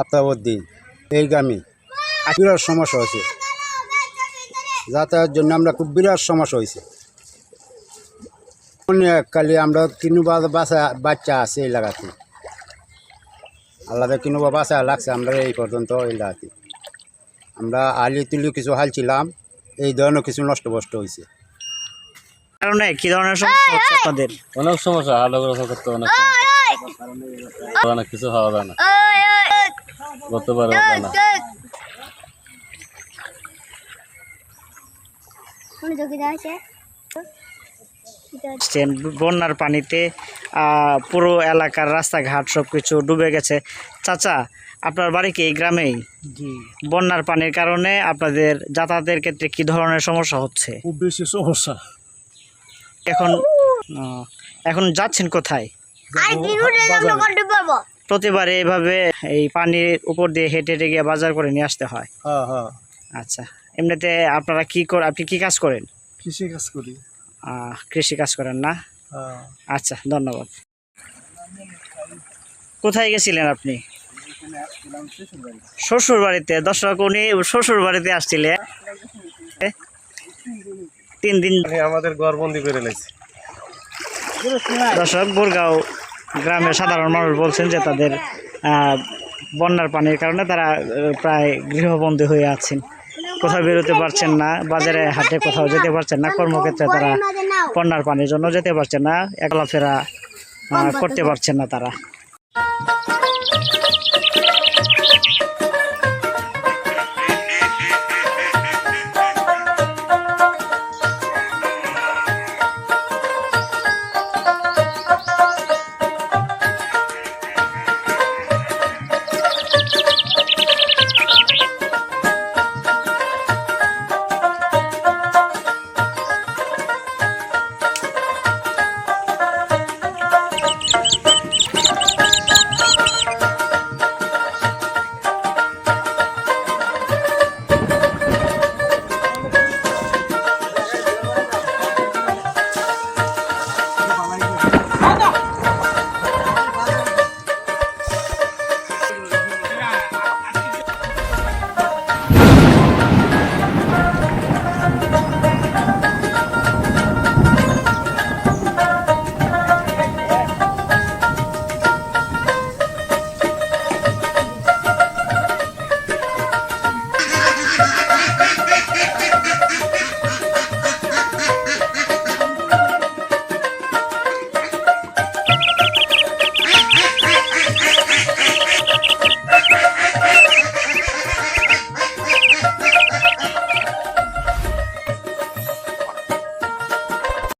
আফতাবুদ্দিন এই গ্রামে বিরাট সমস্যা হয়েছে। যাতায়াতের জন্য আমরা খুব বিরাট সমস্যা হয়েছে। কালি আমরা কিনুবা বাসা বাচ্চা আছে এই লাগাতে আলাদা কিনুবা বাসা লাগছে আমরা এই পর্যন্ত এই লাগাতে আমরা আলি তুলি কিছু হালছিলাম এই ধরনের কিছু নষ্ট বষ্ট হয়েছে। কারণে কি ধরনের সমস্যা হচ্ছে আপনাদের? অনেক সমস্যা করতে অনেক। অনেক কিছু খাওয়া যায় না। আসছেন বন্যার পানিতে পুরো এলাকার রাস্তাঘাট সব কিছু ডুবে গেছে। চাচা আপনার বাড়ি কি এই গ্রামেই? বন্যার পানির কারণে আপনাদের যাতায়াতের ক্ষেত্রে কি ধরনের সমস্যা হচ্ছে? খুব বেশি সমস্যা। এখন এখন যাচ্ছেন কোথায়? প্রতিবারে এভাবে এই পানির উপর দিয়ে হেঁটে হেঁটে গিয়ে বাজার করে নিয়ে আসতে হয়। হ্যাঁ হ্যাঁ। আচ্ছা এমনিতে আপনারা কি কর আপনি কি কাজ করেন? কৃষি কাজ করি। কৃষি কাজ করেন না? হ্যাঁ। আচ্ছা ধন্যবাদ। কোথায় গেছিলেন আপনি? শ্বশুর বাড়িতে দর্শক উনি শ্বশুর বাড়িতে আসছিলেন? তিন দিন আমাদের গড়বন্দি করে লাইছে দর্শক বোরগাঁও গ্রামের সাধারণ মানুষ বলছেন যে তাদের বন্যার পানির কারণে তারা প্রায় গৃহবন্দী হয়ে আছেন। কোথাও বেরোতে পারছেন না, বাজারে হাটে কোথাও যেতে পারছেন না, কর্মক্ষেত্রে তারা বন্যার পানির জন্য যেতে পারছেন না একলাফেরা করতে পারছেন না তারা।